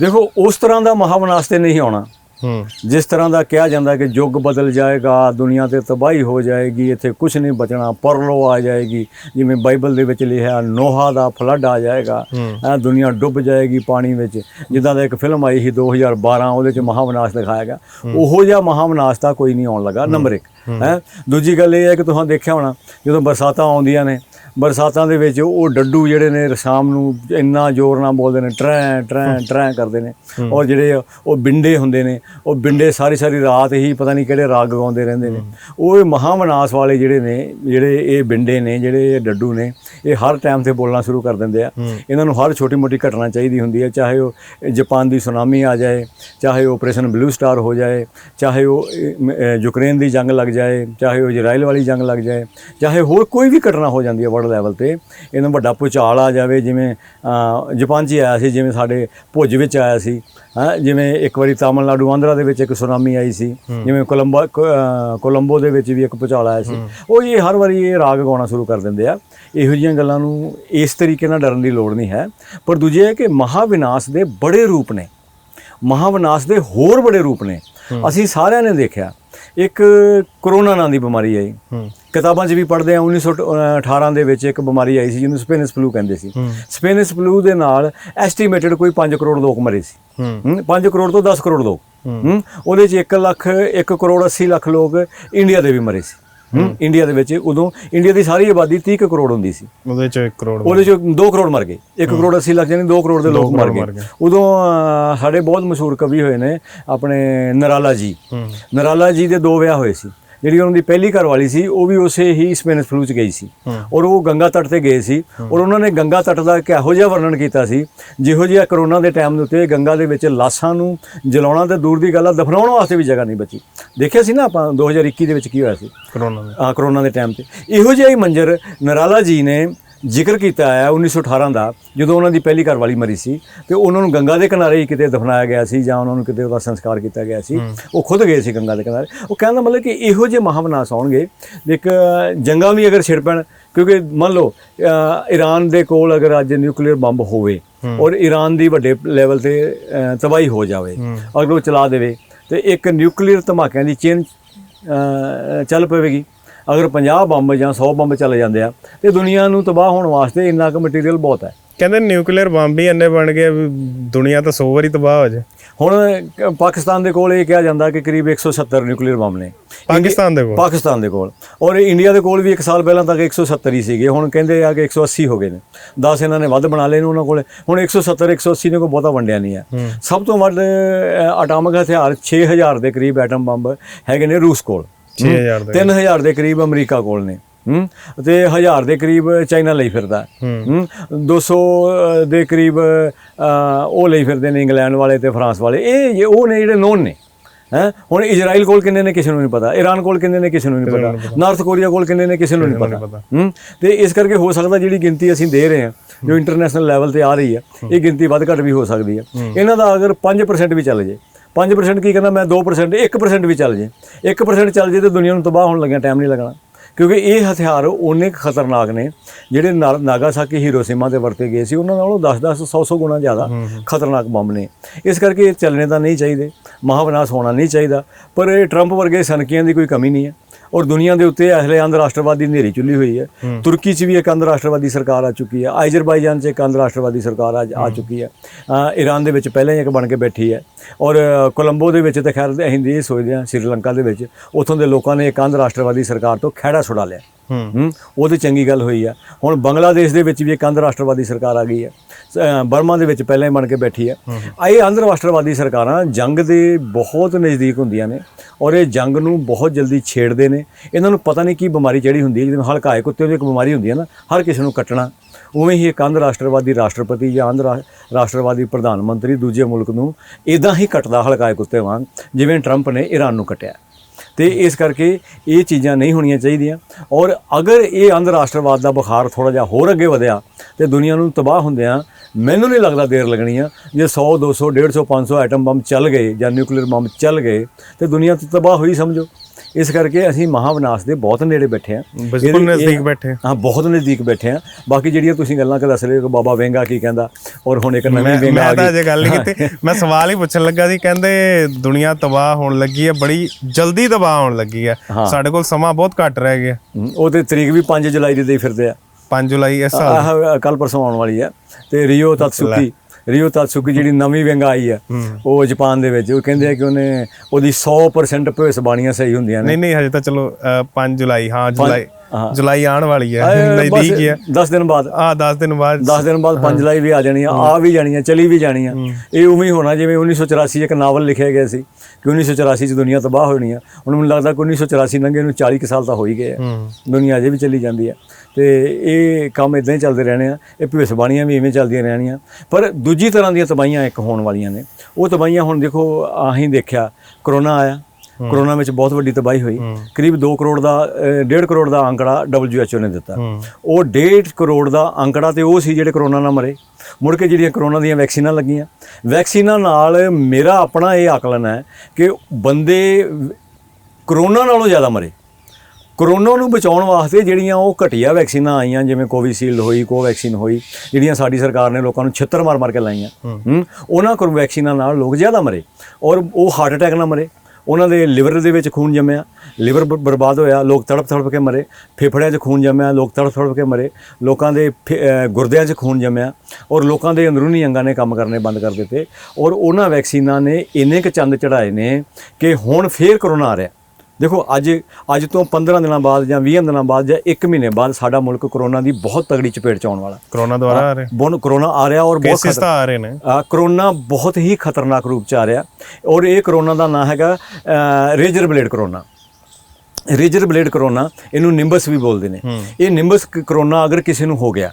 ਦੇਖੋ ਉਸ ਤਰ੍ਹਾਂ ਦਾ ਮਹਾਵਿਨਾਸ਼ ਤੇ ਨਹੀਂ ਆਉਣਾ। ਹੂੰ। ਜਿਸ ਤਰ੍ਹਾਂ ਦਾ ਕਿਹਾ ਜਾਂਦਾ ਕਿ ਯੁੱਗ ਬਦਲ ਜਾਏਗਾ ਦੁਨੀਆ ਤੇ ਤਬਾਹੀ ਹੋ ਜਾਏਗੀ ਇੱਥੇ ਕੁਝ ਨਹੀਂ ਬਚਣਾ ਪਰਲੋ ਆ ਜਾਏਗੀ। ਜਿਵੇਂ ਬਾਈਬਲ ਦੇ ਵਿੱਚ ਲਿਖਿਆ ਨੋਹਾ ਦਾ ਫਲੱਡ ਆ ਜਾਏਗਾ ਇਹ ਦੁਨੀਆ ਡੁੱਬ ਜਾਏਗੀ ਪਾਣੀ ਵਿੱਚ। ਜਿੱਦਾਂ ਦਾ ਇੱਕ ਫਿਲਮ ਆਈ ਸੀ 2012 ਉਹਦੇ ਚ ਮਹਾਵਿਨਾਸ਼ ਦਿਖਾਇਆ ਗਿਆ। ਉਹੋ ਜਿਹਾ ਮਹਾਵਿਨਾਸ਼ ਤਾਂ ਕੋਈ ਨਹੀਂ ਆਉਣ ਲੱਗਾ ਨੰਬਰ 1 ਹੈ? ਦੂਜੀ ਗੱਲ ਇਹ ਹੈ ਕਿ ਤੁਸੀਂ ਦੇਖਿਆ ਹੋਣਾ ਜਦੋਂ ਬਰਸਾਤਾਂ ਆਉਂਦੀਆਂ ਨੇ ਬਰਸਾਤਾਂ ਦੇ ਵਿੱਚ ਉਹ ਡੱਡੂ ਜਿਹੜੇ ਨੇ ਸ਼ਾਮ ਨੂੰ ਇੰਨਾ ਜ਼ੋਰ ਨਾਲ ਬੋਲਦੇ ਨੇ ਟਰੈਂ ਟਰੈਂ ਟਰੈਂ ਕਰਦੇ ਨੇ। ਔਰ ਜਿਹੜੇ ਉਹ ਬਿੰਡੇ ਹੁੰਦੇ ਨੇ ਉਹ ਬਿੰਡੇ ਸਾਰੀ ਸਾਰੀ ਰਾਤ ਹੀ ਪਤਾ ਨਹੀਂ ਕਿਹੜੇ ਰਾਗ ਗਾਉਂਦੇ ਰਹਿੰਦੇ ਨੇ। ਉਹ ਇਹ ਮਹਾਵਿਨਾਸ਼ ਵਾਲੇ ਜਿਹੜੇ ਨੇ ਜਿਹੜੇ ਇਹ ਬਿੰਡੇ ਨੇ ਜਿਹੜੇ ਇਹ ਡੱਡੂ ਨੇ ਇਹ ਹਰ ਟਾਈਮ ਤੇ ਬੋਲਣਾ ਸ਼ੁਰੂ ਕਰ ਦਿੰਦੇ ਆ। ਇਹਨਾਂ ਨੂੰ ਹਰ ਛੋਟੀ ਮੋਟੀ ਘਟਨਾ ਚਾਹੀਦੀ ਹੁੰਦੀ ਹੈ ਚਾਹੇ ਉਹ ਜਾਪਾਨ ਦੀ ਸੁਨਾਮੀ ਆ ਜਾਏ ਚਾਹੇ ਉਹ ਆਪਰੇਸ਼ਨ ਬਲੂ ਸਟਾਰ ਹੋ ਜਾਏ ਚਾਹੇ ਉਹ ਯੂਕਰੇਨ ਦੀ ਜੰਗ ਲੱਗ ਜਾਏ ਚਾਹੇ ਉਹ ਇਜ਼ਰਾਈਲ ਵਾਲੀ ਜੰਗ ਲੱਗ ਜਾਏ ਚਾਹੇ ਹੋਰ ਕੋਈ ਵੀ ਘਟਨਾ ਹੋ ਜਾਂਦੀ ਹੈ ਵਰਲਡ ਲੈਵਲ ਤੇ ਇਹਨਾਂ ਵੱਡਾ ਭੂਚਾਲ ਆ ਜਾਵੇ ਜਿਵੇਂ ਜਾਪਾਨ 'ਚ ਆਇਆ ਸੀ ਜਿਵੇਂ ਸਾਡੇ ਭੁੱਜ ਵਿੱਚ ਆਇਆ ਸੀ ਹਾਂ ਜਿਵੇਂ ਇੱਕ ਵਾਰੀ ਤਾਮਿਲਨਾਡੂ ਆਂਧਰਾ ਦੇ ਵਿੱਚ ਇੱਕ ਸੁਨਾਮੀ ਆਈ ਸੀ ਜਿਵੇਂ ਕੋਲੰਬੋ ਕੋਲੰਬੋ ਦੇ ਵਿੱਚ ਵੀ ਇੱਕ ਭੂਚਾਲ ਆਇਆ ਸੀ ਉਹ ਇਹ ਹਰ ਵਾਰੀ ਇਹ ਰਾਗ ਗਾਉਣਾ ਸ਼ੁਰੂ ਕਰ ਦਿੰਦੇ ਆ। ਇਹੋ ਜਿਹੀਆਂ ਗੱਲਾਂ ਨੂੰ ਇਸ ਤਰੀਕੇ ਨਾਲ ਡਰਨ ਦੀ ਲੋੜ ਨਹੀਂ ਹੈ। ਪਰ ਦੂਜੇ ਹੈ ਕਿ ਮਹਾਵਿਨਾਸ਼ ਦੇ ਬੜੇ ਰੂਪ ਨੇ। ਮਹਾਵਿਨਾਸ਼ ਦੇ ਹੋਰ ਬੜੇ ਰੂਪ ਨੇ। ਅਸੀਂ ਸਾਰਿਆਂ ਨੇ ਦੇਖਿਆ ਇੱਕ ਕਰੋਨਾ ਨਾਂ ਦੀ ਬਿਮਾਰੀ ਆਈ। ਕਿਤਾਬਾਂ 'ਚ ਵੀ ਪੜ੍ਹਦੇ ਆ 1918 ਦੇ ਵਿੱਚ ਇੱਕ ਬਿਮਾਰੀ ਆਈ ਸੀ ਜਿਹਨੂੰ ਸਪੇਨਿਸ ਫਲੂ ਕਹਿੰਦੇ ਸੀ। ਸਪੇਨਿਸ ਫਲੂ ਦੇ ਨਾਲ ਐਸਟੀਮੇਟਡ ਕੋਈ 5 ਕਰੋੜ ਲੋਕ ਮਰੇ ਸੀ। ਹੂੰ। ਹੂੰ 5 ਕਰੋੜ ਤੋਂ 10 ਕਰੋੜ ਲੋਕ। ਉਹਦੇ 'ਚ 1 ਲੱਖ 1 ਕਰੋੜ 80 ਲੱਖ ਲੋਕ ਇੰਡੀਆ ਦੇ ਵੀ ਮਰੇ ਸੀ। ਇੰਡੀਆ ਦੇ ਵਿੱਚ ਉਦੋਂ ਇੰਡੀਆ ਦੀ ਸਾਰੀ ਆਬਾਦੀ 30 ਕੁ ਕਰੋੜ ਹੁੰਦੀ ਸੀ। ਉਹਦੇ ਚ 1 ਕਰੋੜ ਉਹਦੇ ਚ 2 ਕਰੋੜ ਮਰ ਗਏ। 1 ਕਰੋੜ 80 ਲੱਖ ਯਾਨੀ 2 ਕਰੋੜ ਦੇ ਲੋਕ ਮਰ ਗਏ। ਉਦੋਂ ਸਾਡੇ ਬਹੁਤ ਮਸ਼ਹੂਰ ਕਵੀ ਹੋਏ ਨੇ ਆਪਣੇ ਨਰਾਲਾ ਜੀ। ਨਰਾਲਾ ਜੀ ਦੇ ਦੋ ਵਿਆਹ ਹੋਏ ਸੀ। ਜਿਹੜੀ ਉਹਨਾਂ ਦੀ ਪਹਿਲੀ ਘਰਵਾਲੀ ਸੀ ਉਹ ਵੀ ਉਸੇ ਹੀ ਸਪੇਨਿਸ ਫਲੂ ਚ ਗਈ ਸੀ। ਔਰ ਉਹ ਗੰਗਾ ਤਟ ਤੇ ਗਏ ਸੀ। ਔਰ ਉਹਨਾਂ ਨੇ ਗੰਗਾ ਤਟ ਦਾ ਇੱਕ ਇਹੋ ਜਿਹਾ ਵਰਣਨ ਕੀਤਾ ਸੀ ਜਿਹੋ ਜਿਹਾ ਕਰੋਨਾ ਦੇ ਟਾਈਮ ਦੇ ਉੱਤੇ ਗੰਗਾ ਦੇ ਵਿੱਚ ਲਾਸ਼ਾਂ ਨੂੰ ਜਲਾਉਣਾ ਤੇ ਦੂਰ ਦੀ ਗੱਲ ਆ ਦਫਨਾਉਣ ਵਾਸਤੇ ਵੀ ਜਗ੍ਹਾ ਨਹੀਂ ਬਚੀ। ਦੇਖਿਆ ਸੀ ਨਾ ਆਪਾਂ 2021 ਦੇ ਵਿੱਚ ਕੀ ਹੋਇਆ ਸੀ? ਕਰੋਨਾ ਦੇ। ਆ ਕਰੋਨਾ ਦੇ ਟਾਈਮ ਤੇ। ਇਹੋ ਜਿਹਾ ਹੀ ਮੰਜ਼ਰ ਨਰਾਲਾ ਜੀ ਨੇ ਜ਼ਿਕਰ ਕੀਤਾ ਹੈ 1918 ਦਾ ਜਦੋਂ ਉਹਨਾਂ ਦੀ ਪਹਿਲੀ ਘਰਵਾਲੀ ਮਰੀ ਸੀ ਤੇ ਉਹਨਾਂ ਨੂੰ ਗੰਗਾ ਦੇ ਕਿਨਾਰੇ ਹੀ ਕਿਤੇ ਦਫਨਾਇਆ ਗਿਆ ਸੀ ਜਾਂ ਉਹਨਾਂ ਨੂੰ ਕਿਤੇ ਉਹਦਾ ਸੰਸਕਾਰ ਕੀਤਾ ਗਿਆ ਸੀ। ਉਹ ਖੁਦ ਗਏ ਸੀ ਗੰਗਾ ਦੇ ਕਿਨਾਰੇ। ਉਹ ਕਹਿੰਦਾ ਮਤਲਬ ਕਿ ਇਹੋ ਜਿਹੇ ਮਹਾਵਨਾਸ ਆਉਣਗੇ। ਇੱਕ ਜੰਗਾਂ ਵੀ ਅਗਰ ਛਿੜ ਪੈਣ ਕਿਉਂਕਿ ਮੰਨ ਲਓ ਈਰਾਨ ਦੇ ਕੋਲ ਅਗਰ ਅੱਜ ਨਿਊਕਲੀਅਰ ਬੰਬ ਹੋਵੇ ਔਰ ਈਰਾਨ ਦੀ ਵੱਡੇ ਲੈਵਲ ਤੇ ਤਬਾਹੀ ਹੋ ਜਾਵੇ ਅਗਰ ਉਹ ਚਲਾ ਦੇਵੇ ਤੇ ਇੱਕ ਨਿਊਕਲੀਅਰ ਧਮਾਕਿਆਂ ਦੀ ਚੇਨ ਚੱਲ ਪਵੇਗੀ। ਅਗਰ 50 ਬੰਬ ਜਾਂ 100 ਬੰਬ ਚੱਲ ਜਾਂਦੇ ਆ ਤੇ ਦੁਨੀਆ ਨੂੰ ਤਬਾਹ ਹੋਣ ਵਾਸਤੇ ਇੰਨਾ ਕੁ ਮਟੀਰੀਅਲ ਬਹੁਤ ਹੈ। ਕਹਿੰਦੇ ਨਿਊਕਲੀਅਰ ਬੰਬ ਹੀ ਇੰਨੇ ਬਣ ਗਏ ਵੀ ਦੁਨੀਆ ਤਾਂ 100 ਵਾਰੀ ਤਬਾਹ ਹੋ ਜਾਏ। ਹੁਣ ਕ- ਪਾਕਿਸਤਾਨ ਦੇ ਕੋਲ ਇਹ ਕਿਹਾ ਜਾਂਦਾ ਕਿ ਕਰੀਬ 170 ਨਿਊਕਲੀਅਰ ਬੰਬ ਨੇ। ਪਾਕਿਸਤਾਨ ਦੇ ਕੋਲ? ਪਾਕਿਸਤਾਨ ਦੇ ਕੋਲ। ਔਰ ਇੰਡੀਆ ਦੇ ਕੋਲ ਵੀ ਇੱਕ ਸਾਲ ਪਹਿਲਾਂ ਤੱਕ 170 ਹੀ ਸੀਗੇ ਹੁਣ ਕਹਿੰਦੇ ਆ ਕਿ 180 ਹੋ ਗਏ ਨੇ। 10 ਇਹਨਾਂ ਨੇ ਵੱਧ ਬਣਾ ਲਏ ਨੇ ਉਹਨਾਂ ਕੋਲ। ਹੁਣ 170 180 ਨੇ ਕੋਈ ਬਹੁਤਾ ਵੰਡਿਆ ਨਹੀਂ ਹੈ। ਸਭ ਤੋਂ ਵੱਧ ਅਟਾਮਿਕ ਹਥਿਆਰ 6000 ਦੇ ਕਰੀਬ ਐਟਮ ਬੰਬ ਹੈਗੇ ਨੇ ਰੂਸ ਕੋਲ। 6000 ਦੇ 3000 ਦੇ ਕਰੀਬ ਅਮਰੀਕਾ ਕੋਲ ਨੇ ਹੂੰ। ਤੇ 1000 ਦੇ ਕਰੀਬ ਚਾਈਨਾ ਲਈ ਫਿਰਦਾ ਹੈ। ਹੂੰ। 200 ਦੇ ਕਰੀਬ ਉਹ ਲਈ ਫਿਰਦੇ ਨੇ ਇੰਗਲੈਂਡ ਵਾਲੇ ਤੇ ਫਰਾਂਸ ਵਾਲੇ। ਇਹ ਉਹ ਨੇ ਜਿਹੜੇ ਨੋਨ ਨੇ ਹੈ। ਹੁਣ ਇਜ਼ਰਾਈਲ ਕੋਲ ਕਿੰਨੇ ਨੇ ਕਿਸੇ ਨੂੰ ਨਹੀਂ ਪਤਾ ਈਰਾਨ ਕੋਲ ਕਿੰਨੇ ਨੇ ਕਿਸੇ ਨੂੰ ਨਹੀਂ ਪਤਾ ਨਾਰਥ ਕੋਰੀਆ ਕੋਲ ਕਿੰਨੇ ਨੇ ਕਿਸੇ ਨੂੰ ਨਹੀਂ ਪਤਾ ਹੂੰ। ਤੇ ਇਸ ਕਰਕੇ ਹੋ ਸਕਦਾ ਜਿਹੜੀ ਗਿਣਤੀ ਅਸੀਂ ਦੇ ਰਹੇ ਹਾਂ ਜੋ ਇੰਟਰਨੈਸ਼ਨਲ ਲੈਵਲ ਤੇ ਆ ਰਹੀ ਹੈ ਇਹ ਗਿਣਤੀ ਵੱਧ ਘੱਟ ਵੀ ਹੋ ਸਕਦੀ ਹੈ। ਇਹਨਾਂ ਦਾ ਅਗਰ 5% ਵੀ ਚੱਲ ਜੇ 5% ਕੀ ਕਹਿੰਦਾ ਮੈਂ 2% 1% ਵੀ ਚੱਲ ਜੇ। 1% ਚੱਲ ਜੇ ਤੇ ਦੁਨੀਆ ਨੂੰ ਤਬਾਹ ਹੋਣ ਲੱਗਿਆ ਟਾਈਮ ਨਹੀਂ ਲੱਗਣਾ। ਕਿਉਂਕਿ ਇਹ ਹਥਿਆਰ ਉਹਨੇ ਖਤਰਨਾਕ ਨੇ ਜਿਹੜੇ ਨਾਗਾਸਾਕੀ ਹੀਰੋਸ਼ੀਮਾ ਤੇ ਵਰਤੇ ਗਏ ਸੀ ਉਹਨਾਂ ਨਾਲੋਂ 10-10 100-100 ਗੁਣਾ ਜ਼ਿਆਦਾ ਖਤਰਨਾਕ ਬੰਬ ਨੇ। ਇਸ ਕਰਕੇ ਇਹ ਚੱਲਣੇ ਤਾਂ ਨਹੀਂ ਚਾਹੀਦੇ ਮਹਾਵਿਨਾਸ਼ ਹੋਣਾ ਨਹੀਂ ਚਾਹੀਦਾ ਪਰ ਇਹ ਟਰੰਪ ਵਰਗੇ ਸਨਕੀਆਂ ਦੀ ਕੋਈ ਕਮੀ ਨਹੀਂ ਹੈ। ਔਰ ਦੁਨੀਆ ਦੇ ਉੱਤੇ ਅਸਲੇ ਅੰਧ ਰਾਸ਼ਟਰਵਾਦੀ ਨੇਰੀ ਚੁੱਲੀ ਹੋਈ ਹੈ। ਤੁਰਕੀ 'ਚ ਵੀ ਇੱਕ ਅੰਧ ਰਾਸ਼ਟਰਵਾਦੀ ਸਰਕਾਰ ਆ ਚੁੱਕੀ ਹੈ। ਆਇਜ਼ਰਬਾਈਜਾਨ 'ਚ ਇੱਕ ਅੰਧ ਰਾਸ਼ਟਰਵਾਦੀ ਸਰਕਾਰ ਆ ਆ ਚੁੱਕੀ ਹੈ। ਈਰਾਨ ਦੇ ਵਿੱਚ ਪਹਿਲਾਂ ਹੀ ਇੱਕ ਬਣ ਕੇ ਬੈਠੀ ਹੈ। ਔਰ ਕੋਲੰਬੋ ਦੇ ਵਿੱਚ ਤਾਂ ਖੈਰ ਅਸੀਂ ਇਹ ਸੋਚਦੇ ਹਾਂ ਸ੍ਰੀਲੰਕਾ ਦੇ ਵਿੱਚ। ਉੱਥੋਂ ਦੇ ਲੋਕਾਂ ਨੇ ਇੱਕ ਅੰਧ ਰਾਸ਼ਟਰਵਾਦੀ ਸਰਕਾਰ ਤੋਂ ਖਹਿੜਾ ਛੁਡਾ ਲਿਆ। ਹੂੰ। ਉਹ ਤੇ ਚੰਗੀ ਗੱਲ ਹੋਈ ਆ। ਹੁਣ ਬੰਗਲਾਦੇਸ਼ ਦੇ ਵਿੱਚ ਵੀ ਇੱਕ ਅੰਧ ਰਾਸ਼ਟਰਵਾਦੀ ਸਰਕਾਰ ਆ ਗਈ ਅ, ਬਰਮਾ ਦੇ ਵਿੱਚ ਪਹਿਲਾਂ ਹੀ ਬਣ ਕੇ ਬੈਠੀ ਆ। ਇਹ ਅੰਧ ਰਾਸ਼ਟਰਵਾਦੀ ਸਰਕਾਰਾਂ ਜੰਗ ਦੇ ਬਹੁਤ ਨਜ਼ਦੀਕ ਹੁੰਦੀਆਂ ਨੇ ਔਰ ਇਹ ਜੰਗ ਨੂੰ ਬਹੁਤ ਜਲਦੀ ਛੇੜਦੇ ਨੇ। ਇਹਨਾਂ ਨੂੰ ਪਤਾ ਨਹੀਂ ਕੀ ਬਿਮਾਰੀ ਚੜੀ ਹੁੰਦੀ ਹੈ ਜਿਵੇਂ ਹਲਕਾਏ ਕੁੱਤੇ ਦੀ ਇੱਕ ਬਿਮਾਰੀ ਹੁੰਦੀ ਹੈ ਨਾ ਹਰ ਕਿਸੇ ਨੂੰ ਕੱਟਣਾ। ਉਵੇਂ ਹੀ ਇੱਕ ਅੰਧ ਰਾਸ਼ਟਰਵਾਦੀ ਰਾਸ਼ਟਰਪਤੀ ਜਾਂ ਅੰਧ ਰਾਸ਼ਟਰਵਾਦੀ ਪ੍ਰਧਾਨ ਮੰਤਰੀ ਦੂਜੇ ਮੁਲਕ ਨੂੰ ਇਦਾਂ ਹੀ ਕੱਟਦਾ ਹਲਕਾਏ ਕੁੱਤੇ ਵਾਂਗ ਜਿਵੇਂ ਟਰੰਪ ਨੇ ਈਰਾਨ ਨੂੰ ਕੱਟਿਆ। ਤੇ ਇਸ ਕਰਕੇ ਇਹ ਚੀਜ਼ਾਂ ਨਹੀਂ ਹੋਣੀਆਂ ਚਾਹੀਦੀਆਂ। ਔਰ ਅਗਰ ਇਹ ਅੰਧ ਰਾਸ਼ਟਰਵਾਦ ਦਾ ਬੁਖਾਰ ਥੋੜਾ ਜਿਹਾ ਹੋਰ ਅੱਗੇ ਵਧਿਆ ਤੇ ਦੁਨੀਆ ਨੂੰ ਤਬਾਹ ਹੁੰਦਿਆਂ ਮੈਨੂੰ ਨਹੀਂ ਲੱਗਦਾ ਦੇਰ ਲੱਗਣੀ ਆ ਜੇ 100 200 150 500 ਐਟਮ ਬੰਬ ਚੱਲ ਗਏ ਜਾਂ ਨਿਊਕਲੀਅਰ ਬੰਬ ਚੱਲ ਗਏ ਤੇ ਦੁਨੀਆ ਤਾਂ ਤਬਾਹ ਹੋਈ ਸਮਝੋ। ਇਸ ਕਰਕੇ ਅਸੀਂ ਮਹਾਵਿਨਾਸ਼ ਦੇ ਬਹੁਤ ਨੇੜੇ ਬੈਠੇ ਆ ਬਿਲਕੁਲ ਨਜ਼ਦੀਕ ਬੈਠੇ ਹਾਂ। ਬਹੁਤ ਨਜ਼ਦੀਕ ਬੈਠੇ ਆ ਬਾਕੀ ਜਿਹੜੀਆਂ ਤੁਸੀਂ ਗੱਲਾਂ ਕਰ ਦੱਸ ਰਹੇ ਹੋ ਕਿ ਬਾਬਾ ਵੈਂਗਾ ਕੀ ਕਹਿੰਦਾ ਔਰ ਹੁਣ ਇੱਕ ਨਵੀਂ ਵੈਂਗਾ ਆ ਮੈਂ ਤਾਂ ਗਈ। ਅਜੇ ਗੱਲ ਨਹੀਂ ਕੀਤੀ। ਮੈਂ ਸਵਾਲ ਹੀ ਪੁੱਛਣ ਲੱਗਾ ਸੀ ਕਹਿੰਦੇ ਦੁਨੀਆ ਤਬਾਹ ਹੋਣ ਲੱਗੀ ਹੈ ਬੜੀ ਜਲਦੀ ਤਬਾਹ ਹੋਣ ਲੱਗੀ ਹੈ। ਸਾਡੇ ਕੋਲ ਸਮਾਂ ਬਹੁਤ ਘੱਟ ਰਹਿ ਗਿਆ। ਉਹ ਤੇ ਤਰੀਕ ਵੀ 5 ਜੁਲਾਈ ਦੀ ਦੇਈ ਫਿਰਦੇ ਆ। 5 ਜੁਲਾਈ ਇਸ ਸਾਲ ਕੱਲ ਪਰਸੋਂ ਆਉਣ ਵਾਲੀ ਆ ਤੇ ਰੀਓ ਤਤਸੁਕੀ ਰੀਓ ਤਤਸੁਕੀ ਜਿਹੜੀ ਨਵੀਂ ਵਿੰਗਾ ਆਈ ਆ ਉਹ ਜਾਪਾਨ ਦੇ ਵਿੱਚ ਉਹ ਕਹਿੰਦੇ ਆ ਕਿ ਉਹਨੇ ਉਹਦੀ 100% ਭਵਿੱਖਬਾਣੀਆਂ ਸਹੀ ਹੁੰਦੀਆਂ ਨੇ ਨਹੀਂ ਨਹੀਂ ਹਜੇ ਤਾਂ ਚਲੋ 5 ਜੁਲਾਈ ਹਾਂ ਜੁਲਾਈ। ਜੁਲਾਈ ਆਉਣ ਵਾਲੀ ਹੈ ਨਜ਼ਦੀਕ ਹੀ ਹੈ? 10 ਦਿਨ ਬਾਅਦ। ਆ 10 ਦਿਨ ਬਾਅਦ। 10 ਦਿਨ ਬਾਅਦ 5 ਜੁਲਾਈ ਵੀ ਆ ਜਾਣੀ ਆ ਆ ਵੀ ਜਾਣੀ ਆ ਚਲੀ ਵੀ ਜਾਣੀ ਆ। ਇਹ ਉਵੇਂ ਹੀ ਹੋਣਾ ਜਿਵੇਂ 1984 ਇੱਕ ਨਾਵਲ ਲਿਖਿਆ ਗਿਆ ਸੀ ਕਿ 1984 ਚ ਦੁਨੀਆ ਤਬਾਹ ਹੋਣੀ ਆ। ਹੁਣ ਮੈਨੂੰ ਲੱਗਦਾ ਕਿ 1984 ਲੰਘੇ ਨੂੰ 40 ਕੁ ਸਾਲ ਤਾਂ ਹੋ ਹੀ ਗਏ ਆ। ਦੁਨੀਆ ਅਜੇ ਵੀ ਚੱਲੀ ਜਾਂਦੀ ਆ। ਤੇ ਇਹ ਕੰਮ ਇਦਾਂ ਹੀ ਚੱਲਦੇ ਰਹਿਣੇ ਆ। ਇਹ ਭਵਿੱਖਬਾਣੀਆਂ ਵੀ ਇਵੇਂ ਚੱਲਦੀਆਂ ਰਹਿਣੀਆਂ। ਪਰ ਦੂਜੀ ਤਰ੍ਹਾਂ ਦੀਆਂ ਤਬਾਹੀਆਂ ਇੱਕ ਹੋਣ ਵਾਲੀਆਂ ਨੇ। ਉਹ ਤਬਾਹੀਆਂ ਹੁਣ ਦੇਖੋ ਆਹੀਂ ਦੇਖਿਆ ਕਰੋਨਾ ਆਇਆ। ਕਰੋਨਾ ਵਿੱਚ ਬਹੁਤ ਵੱਡੀ ਤਬਾਹੀ ਹੋਈ। ਕਰੀਬ 2 ਕਰੋੜ ਦਾ 1.5 ਕਰੋੜ ਦਾ ਅੰਕੜਾ WHO ਨੇ ਦਿੱਤਾ। ਉਹ 1.5 ਕਰੋੜ ਦਾ ਅੰਕੜਾ ਤੇ ਉਹ ਸੀ ਜਿਹੜੇ ਕਰੋਨਾ ਨਾਲ ਮਰੇ। ਮੁੜ ਕੇ ਜਿਹੜੀਆਂ ਕਰੋਨਾ ਦੀਆਂ ਵੈਕਸੀਨਾਂ ਲੱਗੀਆਂ। ਵੈਕਸੀਨਾਂ ਨਾਲ ਮੇਰਾ ਆਪਣਾ ਇਹ ਆਕਲਨ ਹੈ ਕਿ ਬੰਦੇ ਕਰੋਨਾ ਨਾਲੋਂ ਜ਼ਿਆਦਾ ਮਰੇ। ਕਰੋਨਾ ਨੂੰ ਬਚਾਉਣ ਵਾਸਤੇ ਜਿਹੜੀਆਂ ਉਹ ਘਟੀਆ ਵੈਕਸੀਨਾਂ ਆਈਆਂ ਜਿਵੇਂ ਕੋਵਿਸ਼ੀਲਡ ਹੋਈ ਕੋਵੈਕਸੀਨ ਹੋਈ ਜਿਹੜੀਆਂ ਸਾਡੀ ਸਰਕਾਰ ਨੇ ਲੋਕਾਂ ਨੂੰ ਛਿੱਤਰ ਮਾਰ ਮਾਰ ਕੇ ਲਾਈਆਂ। ਹੂੰ। ਉਹਨਾਂ ਕੋਲ ਵੈਕਸੀਨਾਂ ਨਾਲ ਲੋਕ ਜ਼ਿਆਦਾ ਮਰੇ। ਔਰ ਉਹ ਹਾਰਟ ਅਟੈਕ ਨਾਲ ਮਰੇ। ਉਹਨਾਂ ਦੇ ਲਿਵਰ ਦੇ ਵਿੱਚ ਖੂਨ ਜੰਮਿਆ ਲਿਵਰ ਬਰਬਾਦ ਹੋਇਆ, ਲੋਕ ਤੜਪ ਤੜਪ ਕੇ ਮਰੇ, ਫੇਫੜਿਆਂ 'ਚ ਖੂਨ ਜੰਮਿਆ, ਲੋਕ ਤੜਪ ਤੜਪ ਕੇ ਮਰੇ, ਲੋਕਾਂ ਦੇ ਫੇ- ਗੁਰਦਿਆਂ 'ਚ ਖੂਨ ਜੰਮਿਆ ਔਰ ਲੋਕਾਂ ਦੇ ਅੰਦਰੂਨੀ ਅੰਗਾਂ ਨੇ ਕੰਮ ਕਰਨੇ ਬੰਦ ਕਰ ਦਿੱਤੇ ਔਰ ਉਹਨਾਂ ਵੈਕਸੀਨਾਂ ਨੇ ਇੰਨੇ ਕੁ ਚੰਦ ਚੜਾਏ ਨੇ ਕਿ ਹੁਣ ਫੇਰ ਕਰੋਨਾ ਆ ਰਿਹਾ। ਦੇਖੋ ਅੱਜ ਅੱਜ ਤੋਂ 15 ਦਿਨਾਂ ਬਾਅਦ ਜਾਂ 20 ਦਿਨਾਂ ਬਾਅਦ ਜਾਂ 1 ਮਹੀਨੇ ਬਾਅਦ ਸਾਡਾ ਮੁਲਕ ਕਰੋਨਾ ਦੀ ਬਹੁਤ ਤਗੜੀ ਚਪੇਟ ਚ ਆਉਣ ਵਾਲਾ। ਕਰੋਨਾ ਦੁਆਰਾ ਆ ਰਹੇ। ਬੋਨ ਕਰੋਨਾ ਆ ਰਿਹਾ ਔਰ ਬਹੁਤ ਤਾਂ ਆ ਰਹੇ ਨੇ। ਆ ਕਰੋਨਾ ਬਹੁਤ ਹੀ ਖਤਰਨਾਕ ਰੂਪ ਚ ਆ ਰਿਹਾ। ਔਰ ਇਹ ਕਰੋਨਾ ਦਾ ਨਾਮ ਹੈਗਾ razor blade Corona razor blade Corona ਇਹਨੂੰ ਨਿੰਬਸ ਵੀ ਬੋਲਦੇ ਨੇ। ਇਹ ਨਿੰਬਸ ਕਰੋਨਾ ਅਗਰ ਕਿਸੇ ਨੂੰ ਹੋ ਗਿਆ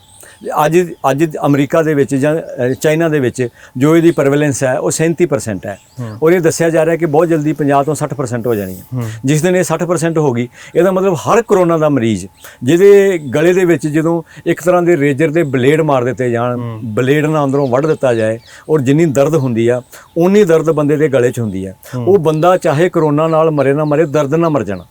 ਅੱਜ ਅੱਜ ਅਮਰੀਕਾ ਦੇ ਵਿੱਚ ਜਾਂ ਚਾਈਨਾ ਦੇ ਵਿੱਚ ਜੋ ਇਹਦੀ ਪ੍ਰੈਵਲੈਂਸ ਹੈ ਉਹ 37% ਹੈ। ਔਰ ਇਹ ਦੱਸਿਆ ਜਾ ਰਿਹਾ ਕਿ ਬਹੁਤ ਜਲਦੀ 50 ਤੋਂ 60% ਹੋ ਜਾਣੀ ਹੈ। ਜਿਸ ਦਿਨ ਇਹ 60% ਹੋ ਗਈ ਇਹਦਾ ਮਤਲਬ ਹਰ ਕਰੋਨਾ ਦਾ ਮਰੀਜ਼ ਜਿਹਦੇ ਗਲੇ ਦੇ ਵਿੱਚ ਜਦੋਂ ਇੱਕ ਤਰ੍ਹਾਂ ਦੇ ਰੇਜਰ ਦੇ ਬਲੇਡ ਮਾਰ ਦਿੱਤੇ ਜਾਣ ਬਲੇਡ ਨਾਲ ਅੰਦਰੋਂ ਵੱਢ ਦਿੱਤਾ ਜਾਏ ਔਰ ਜਿੰਨੀ ਦਰਦ ਹੁੰਦੀ ਆ ਉਨੀ ਦਰਦ ਬੰਦੇ ਦੇ ਗਲੇ 'ਚ ਹੁੰਦੀ ਆ। ਉਹ ਬੰਦਾ ਚਾਹੇ ਕਰੋਨਾ ਨਾਲ ਮਰੇ ਨਾ ਮਰੇ ਦਰਦ ਨਾਲ ਮਰ ਜਾਣਾ।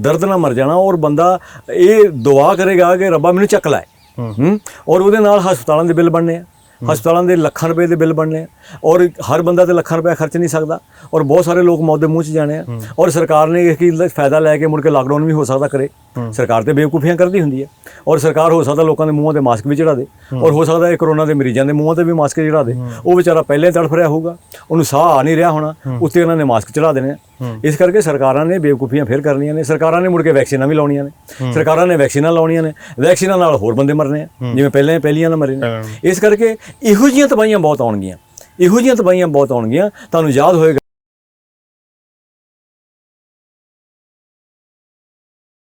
ਦਰਦ ਨਾਲ ਮਰ ਜਾਣਾ ਔਰ ਬੰਦਾ ਇਹ ਦੁਆ ਕਰੇਗਾ ਕਿ ਰੱਬਾ ਮੈਨੂੰ ਚੱਕ ਲੈ। ਹੂੰ? ਔਰ ਉਹਦੇ ਨਾਲ ਹਸਪਤਾਲਾਂ ਦੇ ਬਿੱਲ ਬਣਨੇ ਆ। ਹਸਪਤਾਲਾਂ ਦੇ ਲੱਖਾਂ ਰੁਪਏ ਦੇ ਬਿੱਲ ਬਣਨੇ ਆ। ਔਰ ਹਰ ਬੰਦਾ ਤੇ ਲੱਖਾਂ ਰੁਪਏ ਖਰਚ ਨਹੀਂ ਸਕਦਾ। ਔਰ ਬਹੁਤ ਸਾਰੇ ਲੋਕ ਮੌਤ ਦੇ ਮੂੰਹ 'ਚ ਜਾਣੇ ਆ। ਔਰ ਸਰਕਾਰ ਨੇ ਇਸ ਦਾ ਫਾਇਦਾ ਲੈ ਕੇ ਮੁੜ ਕੇ ਲਾਕਡਾਊਨ ਵੀ ਹੋ ਸਕਦਾ ਕਰੇ। ਸਰਕਾਰ ਤੇ ਬੇਵਕੂਫੀਆਂ ਕਰਦੀ ਹੁੰਦੀ ਹੈ। ਔਰ ਸਰਕਾਰ ਹੋ ਸਕਦਾ ਲੋਕਾਂ ਦੇ ਮੂੰਹਾਂ ਤੇ ਮਾਸਕ ਵੀ ਚੜਾ ਦੇ। ਔਰ ਹੋ ਸਕਦਾ ਇਹ ਕਰੋਨਾ ਦੇ ਮਰੀਜ਼ਾਂ ਦੇ ਮੂੰਹਾਂ ਤੇ ਵੀ ਮਾਸਕ ਚੜਾ ਦੇ। ਉਹ ਵਿਚਾਰਾ ਪਹਿਲੇ ਤੜਫ ਰਿਹਾ ਹੋਊਗਾ। ਉਹਨੂੰ ਸਾਹ ਆ ਨਹੀਂ ਰਿਹਾ ਹੋਣਾ। ਉੱਤੇ ਉਹਨਾਂ ਨੇ ਮਾਸਕ ਚੜਾ ਦੇਣੇ ਇਸ ਕਰਕੇ ਸਰਕਾਰਾਂ ਨੇ ਬੇਵਕੂਫੀਆਂ ਫਿਰ ਕਰਨੀਆਂ ਨੇ। ਸਰਕਾਰਾਂ ਨੇ ਮੁੜ ਕੇ ਵੈਕਸੀਨਾਂ ਵੀ ਲਾਉਣੀਆਂ ਨੇ। ਸਰਕਾਰਾਂ ਨੇ ਵੈਕਸੀਨਾਂ ਲਾਉਣੀਆਂ ਨੇ। ਵੈਕਸੀਨਾਂ ਨਾਲ ਹੋਰ ਬੰਦੇ ਮਰਨੇ ਆ। ਜਿਵੇਂ ਪਹਿਲੇ ਪਹਿਲੀਆਂ ਨਾਲ ਮਰੇ ਨੇ। ਇਸ ਕਰਕੇ ਇਹੋ ਜਿਹੀਆਂ ਤਬਾਹੀਆਂ ਬਹੁਤ ਆਉਣਗੀਆਂ। ਇਹੋ ਜਿਹੀਆਂ ਤਬਾਹੀਆਂ ਬਹੁਤ ਆਉਣਗੀਆਂ। ਤੁਹਾਨੂੰ ਯਾਦ ਹੋਏਗਾ